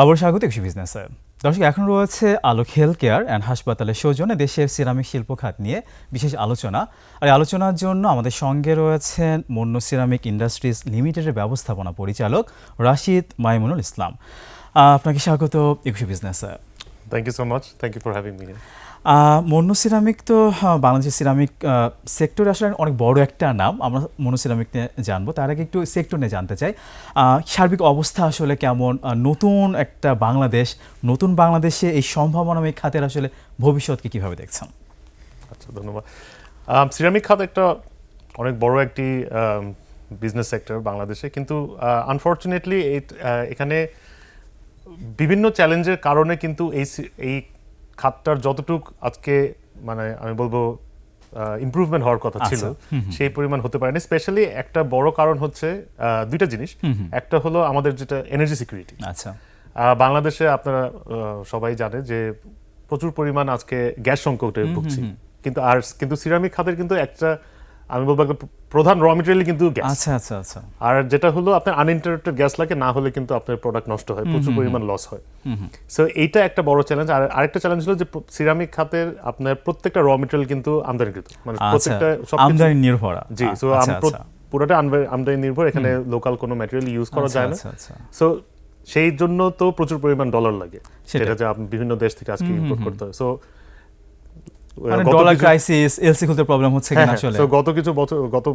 আবার স্বাগত কৃষি বিজনেসে। দর্শক, এখন রয়েছে আলোক হেলথ কেয়ার অ্যান্ড হাসপাতালের সৌজন্যে দেশের সিরামিক শিল্প খাত নিয়ে বিশেষ আলোচনা। আর আলোচনার জন্য আমাদের সঙ্গে রয়েছেন মন্য সিরামিক ইন্ডাস্ট্রিজ লিমিটেডের ব্যবস্থাপনা পরিচালক রাশিদ মাইমুনুল ইসলাম। আপনাকে স্বাগত একুশে বিজনেসে। Thank you so much thank you for having me Monno ceramic তো আহ, বাংলাদেশের সিরামিক সেক্টরে আসলে অনেক বড় একটা নাম। আমরা মন্য সিরামিক নিয়ে জানব। তার আগে একটু সেক্টর নিয়ে জানতে চাই। সার্বিক অবস্থা আসলে কেমন? নতুন একটা বাংলাদেশ নতুন বাংলাদেশে এই সম্ভাবনাময় খাতের আসলে ভবিষ্যৎকে কীভাবে দেখছেন? আচ্ছা ধন্যবাদ। সিরামিক খাত একটা অনেক বড় একটি বিজনেস সেক্টর বাংলাদেশে। কিন্তু আনফর্চুনেটলি এখানে বিভিন্ন চ্যালেঞ্জের কারণে কিন্তু এই এই খাতটার যতটুক আজকে মানে আমি বলব ইম্প্রুভমেন্ট হওয়ার কথা ছিল আচ্ছা, সেই পরিমাণ হতে পারেনি। স্পেশালি একটা বড় কারণ হচ্ছে দুইটা জিনিস। একটা হলো আমাদের যেটা এনার্জি সিকিউরিটি আচ্ছা। আহ, বাংলাদেশে আপনারা সবাই জানে যে প্রচুর পরিমাণ আজকে গ্যাস সংকটে ভুগছি। কিন্তু আর কিন্তু সিরামিক খাতের কিন্তু একটা আমি বলব একটা প্রধান র মেটেরিয়াল কিন্তু গ্যাস আচ্ছা আচ্ছা আচ্ছা। আর যেটা হলো আপনার আনইন্টারাপ্টেড গ্যাস লাগে না হলে কিন্তু আপনার প্রোডাক্ট নষ্ট হয় প্রচুর পরিমাণ লস হয়। সো এইটা একটা বড় চ্যালেঞ্জ আর আরেকটা চ্যালেঞ্জ হলো যে সিরামিক খাতের আপনার প্রত্যেকটা র মেটেরিয়াল কিন্তু আমদানিকৃত। মানে আচ্ছা প্রত্যেকটা আমদানি নির্ভরা জি সো আচ্ছা আচ্ছা। পুরোটা আমদানি- নির্ভর এখানে লোকাল কোনো ম্যাটেরিয়াল ইউজ করা যায় না। সো সেই জন্য তো প্রচুর পরিমাণ ডলার লাগে। সেটা যে আপনি বিভিন্ন দেশ থেকে আজকে ইম্পোর্ট করতে হয়। সো ডলার ক্রাইসিস এলসি খুলতে প্রবলেম হচ্ছে হ্যাঁ, কিনা আসলে? গত কিছু বছর গত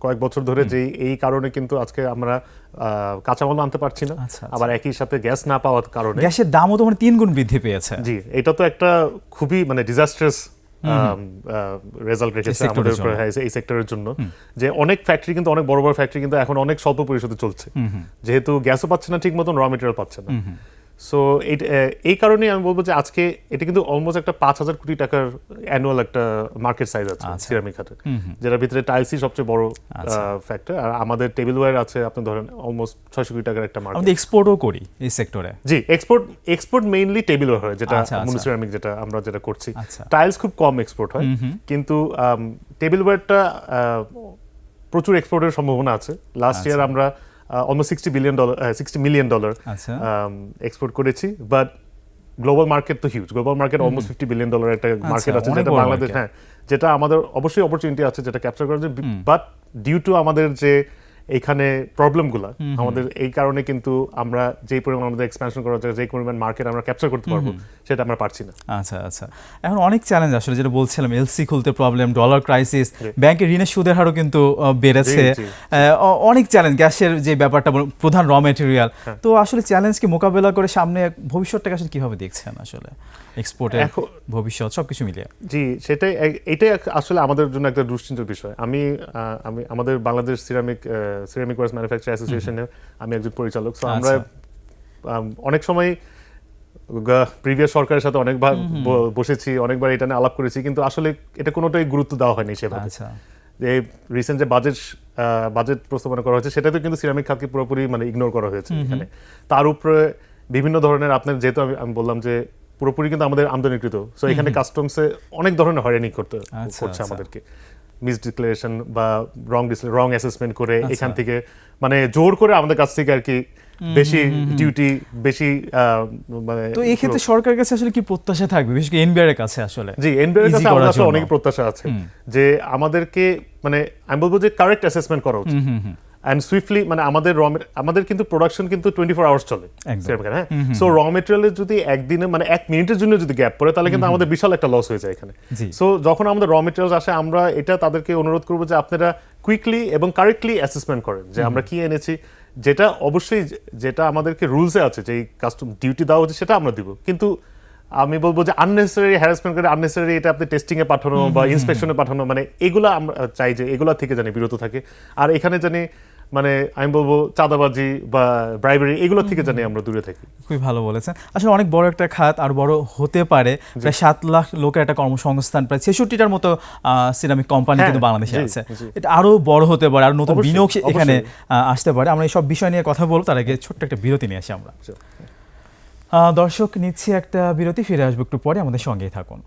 কয়েক বছর ধরে যে এই কারণে কিন্তু আজকে আমরা কাঁচামাল আনতে পারছি না। আচ্ছা, আচ্ছা। আবার একই সাথে গ্যাস না পাওয়ার কারণে গ্যাসের দামও তো মানে তিন গুণ বৃদ্ধি পেয়েছে। জি এটা তো একটা খুবই মানে ডিজাস্ট্রাস রেজাল্ট রেখেছে আমাদের। হ্যাঁ, এই সেক্টরের জন্য। যে অনেক ফ্যাক্টরি কিন্তু অনেক বড় বড় ফ্যাক্টরি কিন্তু এখন অনেক স্বল্প পরিশোধে চলছে। যেহেতু গ্যাসও পাচ্ছে না ঠিক মতন র মেটেরিয়াল পাচ্ছে না। সো এই কারণেই আমি বলব যে আজকে এটা কিন্তু অলমোস্ট একটা পাঁচ হাজার কোটি টাকার অ্যানুয়াল একটা মার্কেট সাইজ আছে আচ্ছা। সিরামিক খাতে যেটার ভিতরে টাইলসই সবচেয়ে বড় আচ্ছা। ফ্যাক্টর আর আমাদের টেবিল ওয়্যার আছে আপনি ধরেন অলমোস্ট ছয়শো কোটি টাকার একটা মার্কেট এক্সপোর্টও করি এই সেক্টরে জি এক্সপোর্ট এক্সপোর্ট মেইনলি টেবিল হয় যেটা আচ্ছা, আচ্ছা। যেটা আমরা যেটা করছি। আচ্ছা। টাইলস খুব কম এক্সপোর্ট হয়। কিন্তু টেবিল ওয়্যারটা প্রচুর এক্সপোর্টের সম্ভাবনা আছে। লাস্ট ইয়ার আমরা almost sixty billion dollar sixty million dollar export করেছি বাট গ্লোবাল মার্কেট তো huge global market almost fifty billion dollar একটা মার্কেট আছে আচ্ছা, যেটা বাংলাদেশ হ্যাঁ যেটা আমাদের অবশ্যই অপরচুনিটি আছে যেটা ক্যাপচার করার জন্য বাট ডিউ টু আমাদের যে এইখানে প্রবলেমগুলো আমাদের এই কারণে কিন্তু আমরা যেই পরিমাণ আমাদের এক্সপ্যানশন করা যায় যেই পরিমাণ মার্কেট আমরা ক্যাপচার করতে পারব সেটা আমরা পারছি না। আচ্ছা আচ্ছা। এখন অনেক চ্যালেঞ্জ আসলে যেটা বলছিলাম এলসি খুলতে প্রবলেম ডলার ক্রাইসিস ব্যাংকের ঋণের সুদের হারও কিন্তু বেড়েছে। অনেক চ্যালেঞ্জ গ্যাসের যে ব্যাপারটা প্রধান র মেটেরিয়াল তো আসলে চ্যালেঞ্জকে মোকাবেলা করে সামনে ভবিষ্যৎটাকে আসলে কীভাবে দেখছেন আসলে? এক্সপোর্টের ভবিষ্যৎ সবকিছু মিলিয়ে। জি সেটাই এটাই আসলে আমাদের জন্য একটা দুশ্চিন্তার বিষয়। আমি আমি আমাদের Bangladesh ceramic ceramic wares manufacture অ্যাসোসিয়েশনের আমি একজন পরিচালক। সো আমরা আচ্ছা। অনেক সময় প্রিভিয়াস সরকারের সাথে অনেকবার বসেছি অনেকবার এটা নিয়ে আলাপ করেছি কিন্তু আসলে এটা কোনোটাই গুরুত্ব দেওয়া হয়নি সেভাবে। আচ্ছা। যে রিসেন্ট যে বাজেট বাজেট প্রস্তাবনা করা হয়েছে সেটাতে কিন্তু সিরামিক খাতকে পুরোপুরি মানে ইগনোর করা হয়েছে এখানে। তার উপরে বিভিন্ন ধরনের আপনার যেহেতু আমি বললাম যে পুরোপুরি কিন্তু আমাদের আমদানিকৃত। সো এখানে কাস্টমসে অনেক ধরনের হয়রানি করতে আচ্ছা, করছে। আমাদেরকে। মিস ডিক্লারেশন বা রং রং অ্যাসেসমেন্ট করে আচ্ছা। এখান থেকে মানে জোর করে আমাদের কাছ থেকে আর কি বেশি ডিউটি বেশি মানে তো এই ক্ষেত্রে সরকারের কাছে আসলে কি প্রত্যাশা থাকবে? বিশেষ করে এনবিআর এর কাছে আসলে। জি এনবিআর এর কাছে আমাদের আসলে অনেক প্রত্যাশা আছে যে আমাদেরকে মানে আমি বলব যে কারেক্ট অ্যাসেসমেন্ট করা উচিত। অ্যান্ড সুইফটলি মানে আমাদের র আমাদের কিন্তু প্রোডাকশন কিন্তু টোয়েন্টি ফোর আওয়ার্স চলে হ্যাঁ? সো র মেটেরিয়ালের যদি একদিনে মানে এক মিনিটের জন্য যদি গ্যাপ পড়ে তাহলে কিন্তু আমাদের বিশাল একটা লস হয়ে যায় এখানে। সো যখন আমাদের র মেটেরিয়ালস আসে আমরা এটা তাদেরকে অনুরোধ করব যে আপনারা কুইকলি এবং কারেক্টলি অ্যাসেসমেন্ট করেন যে আমরা কি এনেছি। যেটা অবশ্যই যেটা আমাদেরকে রুলসে আছে যে কাস্টম ডিউটি দেওয়া হচ্ছে সেটা আমরা দিব। কিন্তু আমি বলব যে আননেসেসারি হ্যারাসমেন্ট করে আননেসেসারি এটা আপনি টেস্টিং এ পাঠানো বা ইন্সপেকশনে পাঠানো মানে এগুলা আমরা চাই যে এগুলা থেকে জানি বিরত থাকে। আর এখানে জানি মানে আমি বলব চাঁদাবাজি বা ব্রাইবারি এগুলো থেকে জানি আমরা দূরে থাকি। খুবই ভালো বলেছেন। আসলে অনেক বড় একটা খাত আর বড় হতে পারে প্রায় সাত লাখ লোকের একটা কর্মসংস্থান প্রায় ছেষট্টিটার মতো সিরামিক কোম্পানি হ্যাঁ, কিন্তু বাংলাদেশে আছে। এটা আরও বড় হতে পারে আর নতুন বিনিয়োগ এখানে আসতে পারে। আমরা এই সব বিষয় নিয়ে কথা বলব তার আগে ছোট্ট একটা বিরতি নিয়ে আসি আমরা। আচ্ছা। আহ, দর্শক নিচ্ছি একটা বিরতি ফিরে আসব একটু পরে আমাদের সঙ্গেই থাকুন।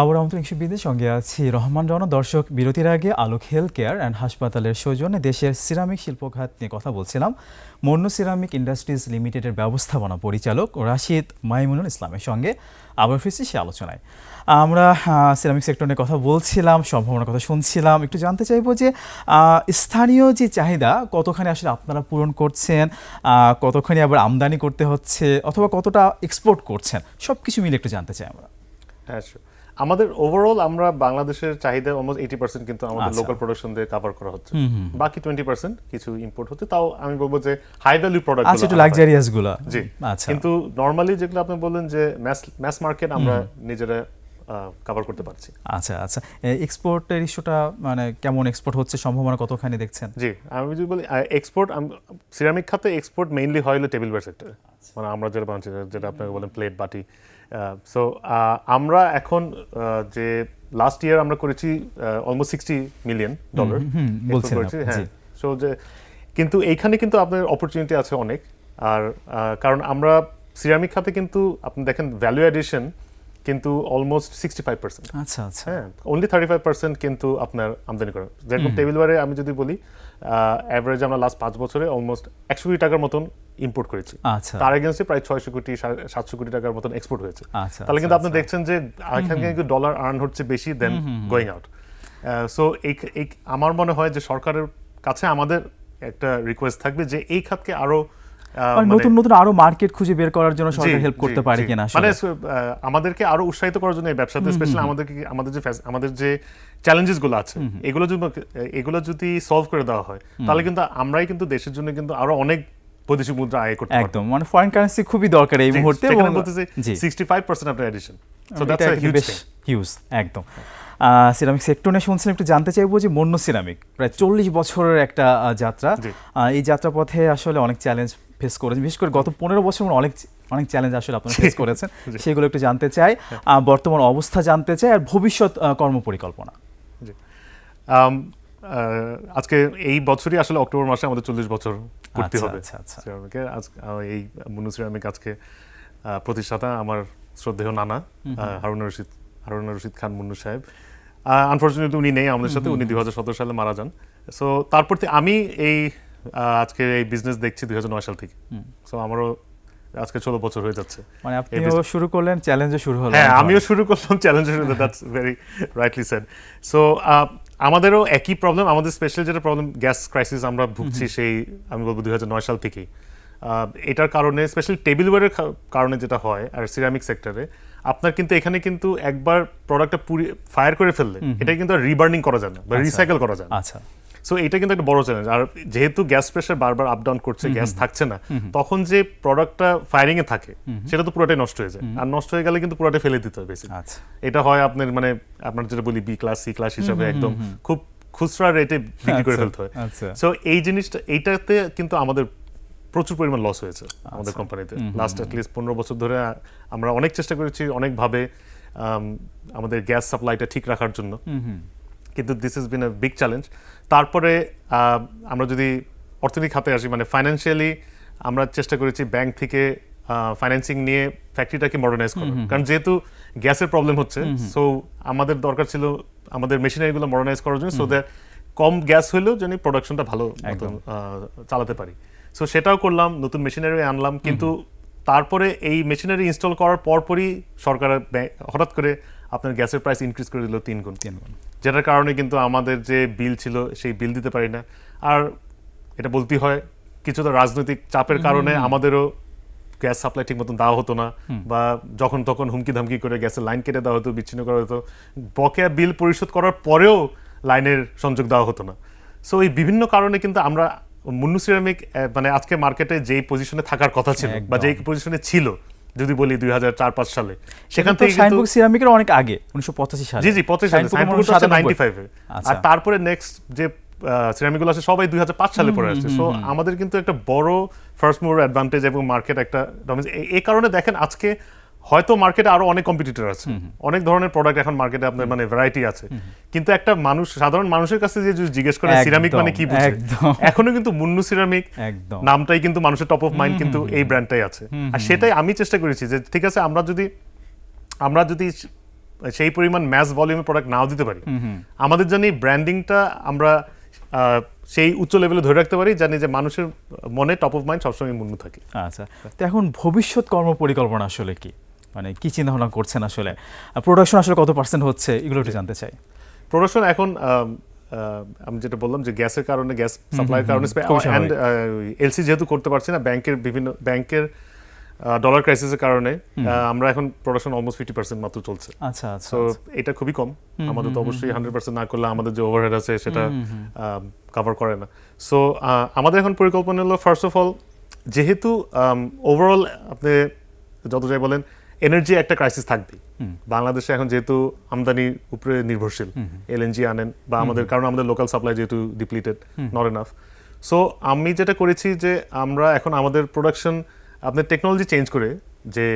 আবার আমন্ত্রণ ইংশবিদের সঙ্গে আছি রহমান রন, দর্শক বিরতির আগে আলোক হেলথ কেয়ার অ্যান্ড হাসপাতালের সৌজন্যে দেশের সিরামিক শিল্পখাত নিয়ে কথা বলছিলাম। মন্য সিরামিক ইন্ডাস্ট্রিজ লিমিটেডের ব্যবস্থাপনা পরিচালক রাশিদ মাইমুনুল ইসলামের সঙ্গে আবার ফিরছি সে আলোচনায়। আমরা সিরামিক সেক্টর নিয়ে কথা বলছিলাম, সম্ভাবনার কথা শুনছিলাম। একটু জানতে চাইব যে স্থানীয় যে চাহিদা, কতখানি আসলে আপনারা পূরণ করছেন কতখানি আবার আমদানি করতে হচ্ছে, অথবা কতটা এক্সপোর্ট করছেন সব কিছু মিলে একটু জানতে চাই আমরা। হ্যাঁ. আমাদের ওভারঅল আমরা বাংলাদেশের চাহিদা অলমোস্ট এইটি পার্সেন্ট কিন্তু আমাদের আচ্ছা। লোকাল প্রোডাকশন দিয়ে কভার করা হচ্ছে। বাকি টোয়েন্টি পার্সেন্ট কিছু ইম্পোর্ট হচ্ছে। তাও আমি বলব যে হাই ভ্যালু প্রোডাক্ট আচ্ছা একটু লাক্সারিয়াসগুলা। জি। আচ্ছা। কিন্তু নর্মালি যেগুলো আপনি বললেন যে ম্যাস ম্যাস মার্কেট আমরা নিজেরা কভার করতে পারছি। আচ্ছা আচ্ছা। এক্সপোর্টের ইস্যুটা মানে কেমন এক্সপোর্ট হচ্ছে সম্ভাবনা কতখানি দেখছেন? জি আমি যদি বলি এক্সপোর্ট সিরামিক খাতে এক্সপোর্ট মেইনলি হয় হলো টেবিল ওয়্যার সেক্টরে মানে আমরা যেটা বানাচ্ছি যেটা আপনাকে বলেন প্লেট বাটি সো আমরা এখন যে লাস্ট ইয়ার আমরা করেছি অলমোস্ট সিক্সটি মিলিয়ন ডলার বলছেন করেছি হ্যাঁ। সো যে কিন্তু এইখানে কিন্তু আপনার অপরচুনিটি আছে অনেক। আর কারণ আমরা সিরামিক খাতে কিন্তু আপনি দেখেন ভ্যালু এডিশন কিন্তু অলমোস্ট সিক্সটি ফাইভ পার্সেন্ট আচ্ছা আচ্ছা। হ্যাঁ অনলি থার্টি ফাইভ পার্সেন্ট কিন্তু আপনার আমদানি করেন যেরকম টেবিল ওয়ারে আমি যদি বলি অ্যাভারেজ আমরা লাস্ট পাঁচ বছরে অলমোস্ট একশো কোটি টাকার মতন ইম্পোর্ট করেছি। আচ্ছা। তার এগেন্সে প্রায় ছয়শো কোটি সাতশো কোটি টাকার মতন এক্সপোর্ট হয়েছে। আচ্ছা তাহলে কিন্তু আপনি আচ্ছা, দেখছেন যে এখানে কিন্তু ডলার আর্ন হচ্ছে বেশি দেন গোয়িং আউট সো এই আমার মনে হয় যে সরকারের কাছে আমাদের একটা রিকোয়েস্ট থাকবে যে এই খাতকে আরও আহ, মানে- নতুন নতুন আরও মার্কেট খুঁজে বের করার জন্য সরকার হেল্প করতে পারে কিনা মানে আমাদেরকে আরও উৎসাহিত করার জন্য এই ব্যবসাতে স্পেশালি আমাদেরকে আমাদের যে আমাদের যে চ্যালেঞ্জেসগুলো আছে এগুলো যদি এগুলো যদি সলভ করে দেওয়া হয় তাহলে কিন্তু আমরাই কিন্তু দেশের জন্য কিন্তু আরও অনেক বৈদেশিক মুদ্রা আয় করতে একদম মানে ফরেন কারেন্সি খুবই দরকার এই মুহূর্তে এবং- বলতেছে জি। 65% আপনার addition so that's a huge huge একদম। সিরামিক সেক্টর নিয়ে শুনছিলাম একটু জানতে চাইব যে মন্য সিরামিক প্রায় চল্লিশ বছরের একটা যাত্রা। এই যাত্রাপথে আসলে অনেক চ্যালেঞ্জ ফেস করেছেন বিশেষ করে গত পনেরো বছর অনেক অনেক চ্যালেঞ্জ আসলে আপনারা ফেস করেছেন। সেগুলো একটু জানতে চাই। বর্তমান অবস্থা জানতে চাই আর ভবিষ্যৎ আহ, কর্মপরিকল্পনা। Um, আজকে এই বছরই আসলে অক্টোবর মাসে আমাদের চল্লিশ বছর পূর্তি আচ্ছা, হবে। আচ্ছা, আচ্ছা। এই মুন্নু সিরামিক আজকে প্রতিষ্ঠাতা আমার শ্রদ্ধেয় নানা হারুন রশিদ হারুন রশিদ খান মুন্নু সাহেব। আনফর্চুনেটলি উনি নেই আমাদের সাথে উনি দুই হাজার সতেরো সালে মারা যান। সো তারপর আমি এই আজকে এই বিজনেস দেখছি দুই সাল থেকে। সো আমারও আজকে ষোলো বছর হয়ে যাচ্ছে। মানে এই আপনিও শুরু করলেন চ্যালেঞ্জও শুরু হলো। হ্যাঁ আমিও শুরু করলাম চ্যালেঞ্জের সাথে that's very rightly said so আমাদেরও একই প্রবলেম আমাদের স্পেশাল যেটা প্রবলেম গ্যাস ক্রাইসিস আমরা ভুগছি সেই আমি বলব দুই হাজার নয় সাল থেকেই। এটার কারণে স্পেশাল টেবিল ওয়ারের কারণে যেটা হয় আর সিরামিক সেক্টরে আপনার কিন্তু এখানে কিন্তু একবার প্রোডাক্টটা পুরি ফায়ার করে ফেললে এটা কিন্তু রিবার্নিং করা যায় না বা আচ্ছা। রিসাইকেল করা যায় না। আচ্ছা। সো এটা কিন্তু একটা বড় চ্যালেঞ্জ আর যেহেতু গ্যাস প্রেশার বারবার আপ ডাউন করছে গ্যাস থাকছে না তখন যে প্রোডাক্টটা ফায়ারিং এ থাকে সেটা তো পুরোটাই নষ্ট হয়ে যায়। আর নষ্ট হয়ে গেলে কিন্তু পুরোটাই ফেলে দিতে বেশি আচ্ছা। এটা হয় আপনার মানে আপনার যেটা বলি বি ক্লাস সি ক্লাস হিসাবে একদম খুব খুচরা রেটে বিক্রি করে আচ্ছা, ফেলতে হয়। আচ্ছা। সো এই জিনিসটা এইটাতে কিন্তু আমাদের প্রচুর পরিমাণ লস হয়েছে আমাদের কোম্পানিতে লাস্ট অ্যাটলিস্ট পনেরো বছর ধরে আমরা অনেক চেষ্টা করেছি অনেকভাবে আম, আমাদের গ্যাস সাপ্লাইটা ঠিক রাখার জন্য। কিন্তু this is been a big challenge তারপরে আমরা যদি অর্থনৈতিক খাতে আসি মানে ফাইন্যান্সিয়ালি আমরা চেষ্টা করেছি ব্যাংক থেকে ফাইন্যান্সিং নিয়ে ফ্যাক্টরিটাকে মডার্নাইজ করার। কারণ যেহেতু গ্যাসের প্রবলেম হচ্ছে সো আমাদের দরকার ছিল আমাদের মেশিনারিগুলো মডার্নাইজ করার জন্য সো দ্যাট কম গ্যাস হলেও যেন প্রোডাকশনটা ভালো চালাতে পারি। সো সেটাও করলাম নতুন মেশিনারি আনলাম কিন্তু তারপরে এই মেশিনারি ইনস্টল করার পরপরই সরকার হঠাৎ করে আপনার গ্যাসের প্রাইস ইনক্রিজ করে দিল তিন গুণ। তিন গুণ। যেটার কারণে কিন্তু আমাদের যে বিল ছিল সেই বিল দিতে পারি না। আর এটা বলতেই হয় কিছুটা রাজনৈতিক চাপের কারণে আমাদেরও গ্যাস সাপ্লাই ঠিক মতন দেওয়া হতো না বা যখন তখন হুমকি ধামকি করে গ্যাসের লাইন কেটে দেওয়া হতো বিচ্ছিন্ন করা হতো। বকেয়া বিল পরিশোধ করার পরেও লাইনের সংযোগ দেওয়া হতো না। সো এই বিভিন্ন কারণে কিন্তু আমরা মুন্নু সিরামিক মানে আজকে মার্কেটে যেই পজিশনে থাকার কথা ছিল বা যেই পজিশনে ছিল যদি বলি দুই হাজার চার পাঁচ সালে সেখান থেকে কিন্তু সিরামিকের অনেক আগে উনিশশো পঁচাশি সালে। জি জি পঁচাশি সালে সাইনপুকুর মনে হয় 95 97 আর আচ্ছা। তারপরে নেক্সট যে সিরামিকগুলো আছে সবাই দুই হাজার পাঁচ সালে পরে আসছে। সো আমাদের কিন্তু একটা বড় ফার্স্ট মুভার অ্যাডভান্টেজ এবং মার্কেট একটা এই কারণে দেখেন আজকে হয়তো মার্কেটে আরও অনেক কম্পিটিটর আছে। অনেক ধরনের প্রোডাক্ট এখন মার্কেটে আপনার মানে ভ্যারাইটি আছে। কিন্তু একটা মানুষ সাধারণ মানুষের কাছে যে জিজ্ঞেস করে সিরামিক মানে কি বুঝে? এখনও কিন্তু মুন্নু সিরামিক নামটাই কিন্তু মানুষের টপ অফ মাইন্ড কিন্তু এই ব্র্যান্ডটাই আছে। আর সেটাই আমি চেষ্টা করেছি যে ঠিক আছে আমরা যদি আমরা যদি সেই পরিমাণ ম্যাস ভলিউমের প্রোডাক্ট নাও দিতে পারি আমাদের জানি ব্র্যান্ডিংটা আমরা সেই উচ্চ লেভেলে ধরে রাখতে পারি জানি যে মানুষের মনে টপ অফ মাইন্ড সবসময় মুন্নু থাকে। আচ্ছা তো এখন ভবিষ্যৎ কর্ম পরিকল্পনা আসলে কি? মানে কি চিন্তা ভাবনা করছেন আসলে? প্রোডাকশন আসলে কত পার্সেন্ট হচ্ছে? এগুলো একটু জানতে চাই। প্রোডাকশন এখন আমি যেটা বললাম যে গ্যাসের কারণে গ্যাস সাপ্লাইয়ের কারণে এলসি যেহেতু করতে পারছি না ব্যাংকের বিভিন্ন ব্যাংকের ডলার ক্রাইসিসের কারণে আমরা এখন প্রোডাকশন অলমোস্ট ফিফটি পার্সেন্ট মাত্র চলছে। আচ্ছা আচ্ছা সো এটা খুবই কম। আমাদের তো অবশ্যই হান্ড্রেড পার্সেন্ট না করলে আমাদের যে ওভারহেড আছে সেটা কভার করে না। সো আমাদের এখন পরিকল্পনা হলো ফার্স্ট অফ অল যেহেতু ওভারঅল আপনি যত যাই বলেন এনার্জি একটা ক্রাইসিস থাকবেই। বাংলাদেশে এখন যেহেতু আমদানির উপরে নির্ভরশীল এলএনজি আনেন বা আমাদের কারণ আমাদের লোকাল সাপ্লাই যেহেতু ডিপ্লিটেড নট এনাফ সো আমি যেটা করেছি যে আমরা এখন আমাদের প্রোডাকশন আপনার টেকনোলজি চেঞ্জ করে যে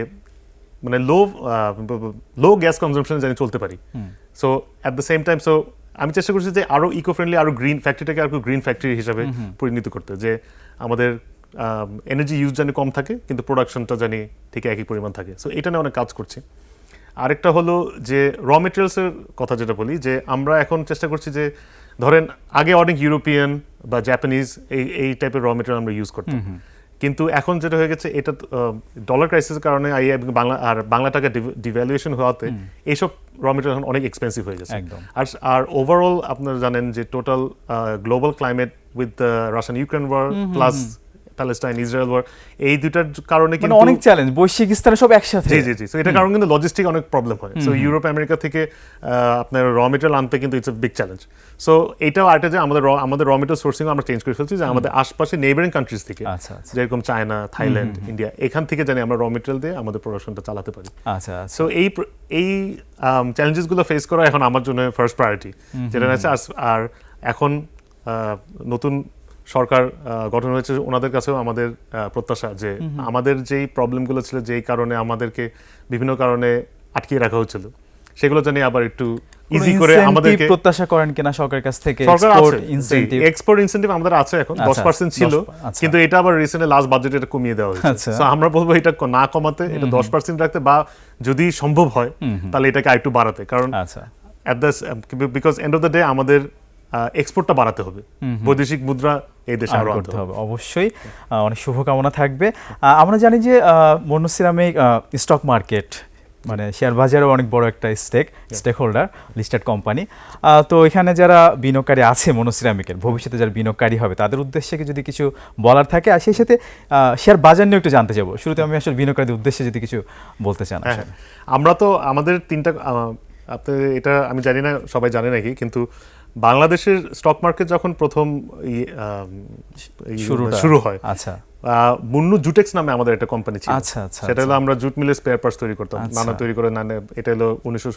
মানে লো লো গ্যাস কনজাম্পশন জানি চলতে পারি। So at the same time so আমি চেষ্টা করছি যে আরও ইকো ফ্রেন্ডলি আরও গ্রিন ফ্যাক্টরিটাকে আরও গ্রিন ফ্যাক্টরি হিসাবে পরিণত করতে। যে আমাদের এনার্জি ইউজ জানি কম থাকে কিন্তু প্রোডাকশনটা জানি ঠিক একই পরিমাণ থাকে। সো এটা নিয়ে অনেক কাজ করছি। আরেকটা হলো যে র মেটেরিয়ালসের কথা যেটা বলি যে আমরা এখন চেষ্টা করছি যে ধরেন আগে অনেক ইউরোপিয়ান বা জাপানিজ এই এই টাইপের র মেটেরিয়াল আমরা ইউজ করতাম। কিন্তু এখন যেটা হয়ে গেছে এটা ডলার ক্রাইসিসের কারণে আই এবং বাংলা আর বাংলা টাকা ডিভ্যালুয়েশন হওয়াতে এইসব র মেটেরিয়াল এখন অনেক এক্সপেন্সিভ হয়ে গেছে। আর আর ওভারঅল আপনারা জানেন যে total global climate with the Russian Ukraine war plus Palestine Israel war এই দুটার কারণে মানে কিন্তু অনেক চ্যালেঞ্জ বৈশ্বিক স্তরে সব একসাথে। জি জি জি। সো এটার কারণে কিন্তু লজিস্টিক অনেক প্রবলেম হয়। সো ইউরোপ আমেরিকা থেকে আপনার র মেটেরিয়াল আনতে কিন্তু it's a big challenge so এটাও আরেকটা যে আমাদের raw- আমাদের র মেটেরিয়াল সোর্সিং আমরা চেঞ্জ করে ফেলছি যে আমাদের আশপাশে নেইবারিং কান্ট্রিজ থেকে আচ্ছা আচ্ছা। যেরকম চায়না থাইল্যান্ড ইন্ডিয়া এখান থেকে জানি আমরা র মেটেরিয়াল দিয়ে আমাদের প্রোডাকশনটা চালাতে পারি। আচ্ছা আচ্ছা। সো এই প্র- এই চ্যালেঞ্জেসগুলো ফেস করা এখন আমার জন্য ফার্স্ট প্রায়োরিটি যেটা আছে আর এখন নতুন সরকার গঠন হয়েছে ওনাদের কাছেও আমাদের প্রত্যাশা যে আমাদের যেই প্রবলেমগুলো ছিল যেই কারণে আমাদেরকে বিভিন্ন কারণে আটকিয়ে রাখা হচ্ছিল সেগুলো জানি আবার একটু ইজি করে আমাদেরকে প্রত্যাশা করেন কিনা সরকারের কাছ থেকে? এক্সপোর্ট ইনসেন্টিভ এক্সপোর্ট ইনসেন্টিভ আমাদের আছে এখন আচ্ছা, দশ পার্সেন্ট ছিল 10 আচ্ছা। কিন্তু এটা আবার রিসেন্টলি লাস্ট বাজেটে এটা কমিয়ে দেওয়া হয়েছে। আচ্ছা। So আমরা বলব এটা না কমাতে এটা দশ পার্সেন্ট রাখতে বা যদি সম্ভব হয় তাহলে এটাকে আরেকটু বাড়াতে। কারণ আচ্ছা। At the because end of the day আমাদের এক্সপোর্টটা বাড়াতে হবে। বৈদেশিক মুদ্রা এই দেশে আরও করতে হবে। অবশ্যই অনেক শুভকামনা থাকবে। আমরা জানি যে মনো সিরামিক স্টক মার্কেট মানে শেয়ার বাজারেও অনেক বড় একটা stake stake holder listed company তো এখানে যারা বিনিয়োগকারী আছে মনো সিরামিকের ভবিষ্যতে যারা বিনিয়োগকারী হবে তাদের উদ্দেশ্যে যদি কিছু বলার থাকে? আর সেই সাথে শেয়ার বাজার নিয়ে একটু জানতে চাবো শুরুতে আমি আসলে বিনিয়োগকারীদের উদ্দেশ্যে যদি কিছু বলতে চান হ্যাঁ, আমরা তো আমাদের তিনটা আপনি এটা আমি জানি না সবাই জানে নাকি কিন্তু বাংলাদেশের স্টক মার্কেট যখন প্রথম শুরু হয় আচ্ছা। মুন্নু জুটেক্স নামে আমাদের একটা কোম্পানি ছিল। আচ্ছা, আচ্ছা, সেটা হলো আমরা জুট মিলের স্পেয়ার পার্টস তৈরি করতাম। আচ্ছা। নানা তৈরি করে নানা এটা হলো উনিশশো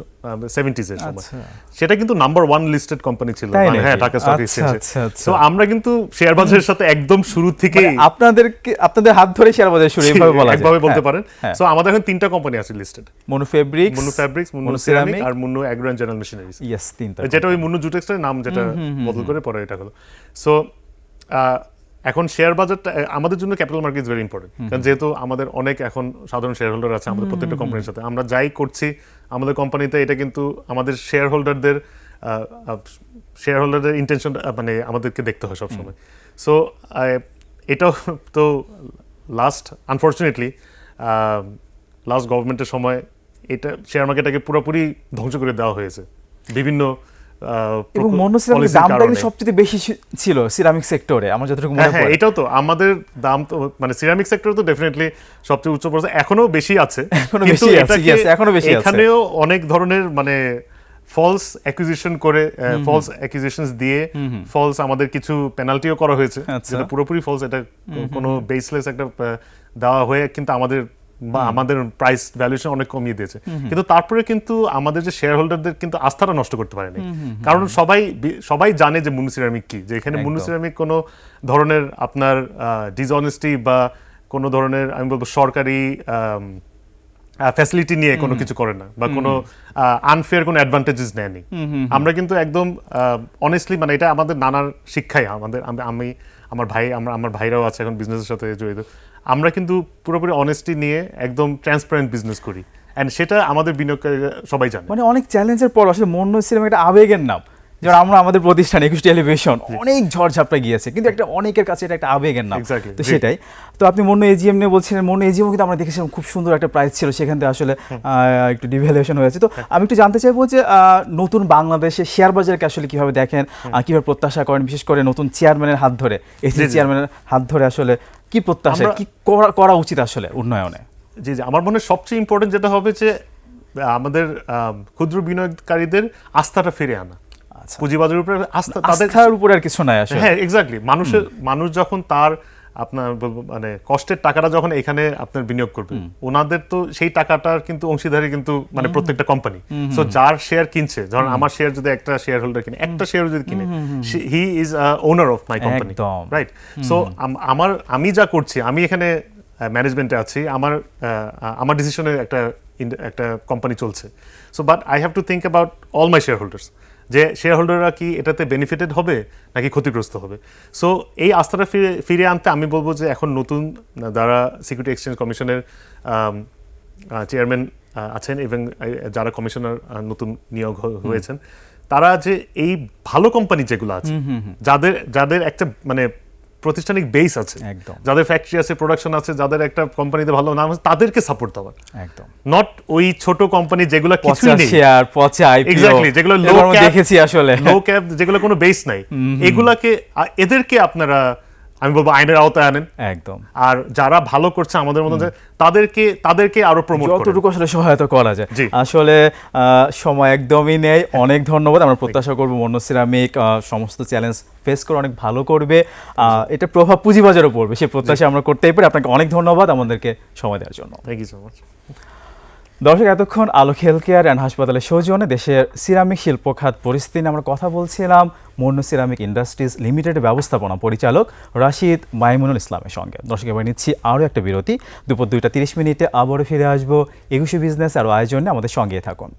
সেভেন্টিজ এর সময়। আচ্ছা। সেটা কিন্তু নাম্বার ওয়ান লিস্টেড কোম্পানি ছিল। মানে হ্যাঁ ঢাকা স্টক আচ্ছা, এক্সচেঞ্জে আচ্ছা, আচ্ছা। সো আমরা কিন্তু শেয়ার বাজারের সাথে একদম শুরু থেকে মানে আপনাদেরকে আপনাদের হাত ধরে শেয়ার বাজার শুরু এইভাবে বলা যায়। একভাবে বলতে হ্যাঁ, পারেন। হ্যাঁ। সো আমাদের এখন তিনটা কোম্পানি আছে listed Monno fabrics Monno fabrics Monno Monno ceramic R Monno agro and general machineries yes তিনটা যেটা ওই মুন্নু জুটেক্সের নাম যেটা বদল করে পরে এটা হলো। সো এখন শেয়ার বাজারটা আমাদের জন্য capital market is very important কারণ যেহেতু আমাদের অনেক এখন সাধারণ শেয়ার হোল্ডার আছে আমাদের প্রত্যেকটা কোম্পানির সাথে। আমরা যাই করছি আমাদের কোম্পানিতে এটা কিন্তু আমাদের শেয়ার হোল্ডারদের শেয়ার হোল্ডারদের ইন্টেনশন মানে আমাদেরকে দেখতে হয় সবসময়। সো এটাও তো লাস্ট আনফর্চুনেটলি লাস্ট গভর্নমেন্টের সময় এটা শেয়ার মার্কেটটাকে পুরোপুরি ধ্বংস করে দেওয়া হয়েছে। বিভিন্ন এবং দামটা কিন্তু সবচেয়ে বেশি ছিল সিরামিক সেক্টরে আমার যতটুকু মনে হ্যাঁ হ্যাঁ এটাও তো আমাদের দাম তো মানে সিরামিক সেক্টর তো ডেফিনেটলি সবচেয়ে উচ্চ পর্যায়ে এখনও বেশি আছে। এখনও বেশি আছে, এখনও বেশি আছে। এখানেও অনেক ধরনের মানে ফলস অ্যাকুইজিশন করে ফলস অ্যাকুইজিশনস দিয়ে ফলস আমাদের কিছু পেনাল্টিও করা হয়েছে। আচ্ছা। যেটা পুরোপুরি ফলস এটা কোনো বেসলেস একটা দেওয়া হয়ে কিন্তু আমাদের বা আমাদের প্রাইস ভ্যালুয়েশন অনেক কমিয়ে দিয়েছে। কিন্তু তারপরে কিন্তু আমাদের যে শেয়ার হোল্ডারদের কিন্তু আস্থাটা নষ্ট করতে পারেনি। কারণ সবাই সবাই জানে যে মুনু সিরামিক কি যে এখানে মুনু একদম। সিরামিক কোনো ধরনের আপনার ডিসঅনেস্টি বা কোনো ধরনের আমি বলব সরকারি ফ্যাসিলিটি নিয়ে কোনো কিছু করে না বা কোনো আনফেয়ার কোনো অ্যাডভান্টেজেস নেয়নি। আমরা কিন্তু একদম অনেস্টলি মানে এটা আমাদের নানার শিক্ষাই। আমাদের আমি- আমি আমার ভাই আমরা আমার ভাইরাও আছে এখন বিজনেসের সাথে জড়িত। আমরা কিন্তু পুরোপুরি অনেস্টি নিয়ে একদম ট্রান্সপারেন্ট বিজনেস করি। অ্যান্ড সেটা আমাদের বিনিয়োগকারীরা সবাই জানে। মানে অনেক চ্যালেঞ্জের পর আসলে মন্য সিনেমা একটা আবেগের নাম। যেমন আমরা আমাদের প্রতিষ্ঠান একুশ টেলিভিশন অনেক ঝড় ঝাপটা গিয়েছে কিন্তু একটা অনেকের কাছে এটা একটা আবেগের নাম। তো সেটাই। তো আপনি মন্য এজিএম নিয়ে বলছিলেন মন্য এজিএম কিন্তু আমরা দেখেছিলাম খুব সুন্দর একটা প্রাইস ছিল সেখান থেকে আসলে একটু ডিভ্যালুয়েশন হয়েছে তো আমি একটু জানতে চাইব যে নতুন বাংলাদেশে শেয়ার বাজারকে আসলে কীভাবে দেখেন কীভাবে প্রত্যাশা করেন বিশেষ করে নতুন চেয়ারম্যানের হাত ধরে জি। চেয়ারম্যানের হাত ধরে আসলে কি প্রত্যাশা কি করা- করা উচিত আসলে উন্নয়নে? জি জি। আমার মনে সবচেয়ে ইম্পর্টেন্ট যেটা হবে যে আমাদের আম, ক্ষুদ্র বিনিয়োগকারীদের আস্থাটা ফিরে আনা। পুঁজিবাজারের উপরে আস্থা তাদের উপরে আর কিছু নাই আসলে। হ্যাঁ এক্স্যাক্টলি মানুষের মানুষ যখন তার আপনার মানে কষ্টের টাকাটা যখন এখানে আপনার বিনিয়োগ করবে ওনাদের তো সেই টাকাটার কিন্তু অংশীদারি কিন্তু মানে প্রত্যেকটা কোম্পানি সো যার শেয়ার কিনছে ধরুন আমার শেয়ার যদি একটা শেয়ার হোল্ডার কিনে একটা শেয়ার যদি কিনে he is owner of my company right so আমার আমি যা করছি আমি এখানে ম্যানেজমেন্টে আছি আমার আমার ডিসিশনে একটা একটা কোম্পানি চলছে। So but I have to think about all my shareholders যে শেয়ার হোল্ডাররা কি এটাতে বেনিফিটেড হবে নাকি ক্ষতিগ্রস্ত হবে? সো এই আস্থাটা ফিরে ফিরে আনতে আমি বলব যে এখন নতুন যারা সিকিউরিটি এক্সচেঞ্জ কমিশনের চেয়ারম্যান আছেন এবং যারা কমিশনার নতুন নিয়োগ হয়েছেন তারা যে এই ভালো কোম্পানি যেগুলো আছে যাদের যাদের একটা মানে প্রতিষ্ঠানিক বেস আছে। একদম। যাদের ফ্যাক্টরি আছে প্রোডাকশন আছে যাদের একটা কোম্পানিতে ভালো নাম আছে তাদেরকে সাপোর্ট দেওয়া। একদম। নট ওই ছোট কোম্পানি যেগুলো কিছুই নেই। শেয়ার পচা আইপিও এক্স্যাক্টলি যেগুলো লো ক্যাপ দেখেছি আসলে। লো ক্যাপ যেগুলো কোনো বেস নাই। এগুলাকে এদেরকে আপনারা আমি বলব আইনের আওতায় আনেন। একদম। আর যারা ভালো করছে আমাদের মতো তাদেরকে তাদেরকে আরও প্রমোট যতটুকু আসলে সহায়তা করা যায়। আসলে সময় একদমই নেই। অনেক ধন্যবাদ। আমরা প্রত্যাশা করব মন্য সিরামিক আহ, সমস্ত চ্যালেঞ্জ ফেস করে অনেক ভালো করবে। এটা প্রভাব পুঁজিবাজারও পড়বে সে প্রত্যাশা আমরা করতেই পারি। আপনাকে অনেক ধন্যবাদ আমাদেরকে সময় দেওয়ার জন্য। থ্যাংক ইউ সো মাচ দর্শক, এতক্ষণ আলোক হেলথ কেয়ার অ্যান্ড হাসপাতালের সৌজনে দেশের সিরামিক শিল্প খাত পরিস্থিতি আমরা কথা বলছিলাম। মন্য সিরামিক ইন্ডাস্ট্রিজ লিমিটেডের ব্যবস্থাপনা পরিচালক রাশিদ মাইমুনুল ইসলামের সঙ্গে। দর্শক, এবার নিচ্ছি আরও একটা বিরতি। দুপুর দুইটা তিরিশ মিনিটে আবারও ফিরে আসব। একুশে বিজনেস আরও আয়োজনে আমাদের সঙ্গে থাকুন।